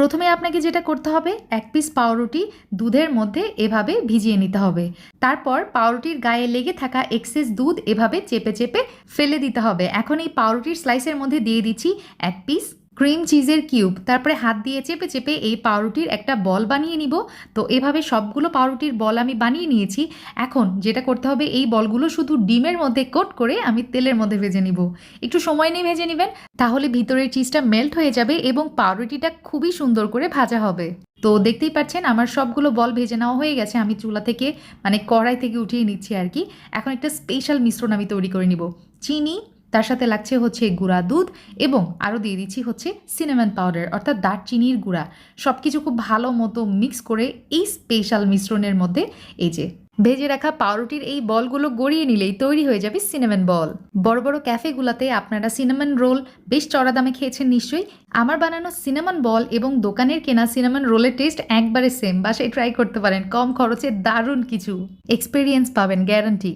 প্রথমে আপনাকে যেটা করতে হবে, এক পিস পাউরুটি দুধের মধ্যে এভাবে ভিজিয়ে নিতে হবে। তারপর পাউরুটির গায়ে লেগে থাকা এক্সেস দুধ এভাবে চেপে চেপে ফেলে দিতে হবে। এখন এই পাউরুটির স্লাইসের মধ্যে দিয়ে দিচ্ছি এক পিস ক্রিম চিজের কিউব। তারপরে হাত দিয়ে চেপে চেপে এই পাউরুটির একটা বল বানিয়ে নিব। তো এভাবে সবগুলো পাউরুটির বল আমি বানিয়ে নিয়েছি। এখন যেটা করতে হবে, এই বলগুলো শুধু ডিমের মধ্যে কোট করে আমি তেলের মধ্যে ভেজে নিব। একটু সময় নিয়ে ভেজে নেবেন, তাহলে ভিতরের চিজটা মেল্ট হয়ে যাবে এবং পাউরুটিটা খুবই সুন্দর করে ভাজা হবে। তো দেখতেই পাচ্ছেন, আমার সবগুলো বল ভেজে নেওয়া হয়ে গেছে। আমি চুলা থেকে মানে কড়াই থেকে উঠিয়ে নিচ্ছি আর কি। এখন একটা স্পেশাল মিশ্রণ আমি তৈরি করে নিব। চিনি তার সাথে লাগছে হচ্ছে গুঁড়া দুধ এবং আরও দিয়ে দিচ্ছি হচ্ছে সিনেমান পাউডার অর্থাৎ দারচিনির গুঁড়া। সব কিছু খুব ভালো মতো মিক্স করে এই স্পেশাল মিশ্রণের মধ্যে এই যে ভেজে রাখা পাউরুটির এই বলগুলো গড়িয়ে নিলেই তৈরি হয়ে যাবে সিনেমান বল বড় বড় ক্যাফেগুলোতে আপনারা সিনেমান রোল বেশ চড়া দামে খেয়েছেন নিশ্চয়ই। আমার বানানো সিনেমান বল এবং দোকানের কেনা সিনেমান রোলের টেস্ট একবারে সেম বাসায় ট্রাই করতে পারেন, কম খরচে দারুণ কিছু। এক্সপিরিয়েন্স পাবেন গ্যারান্টি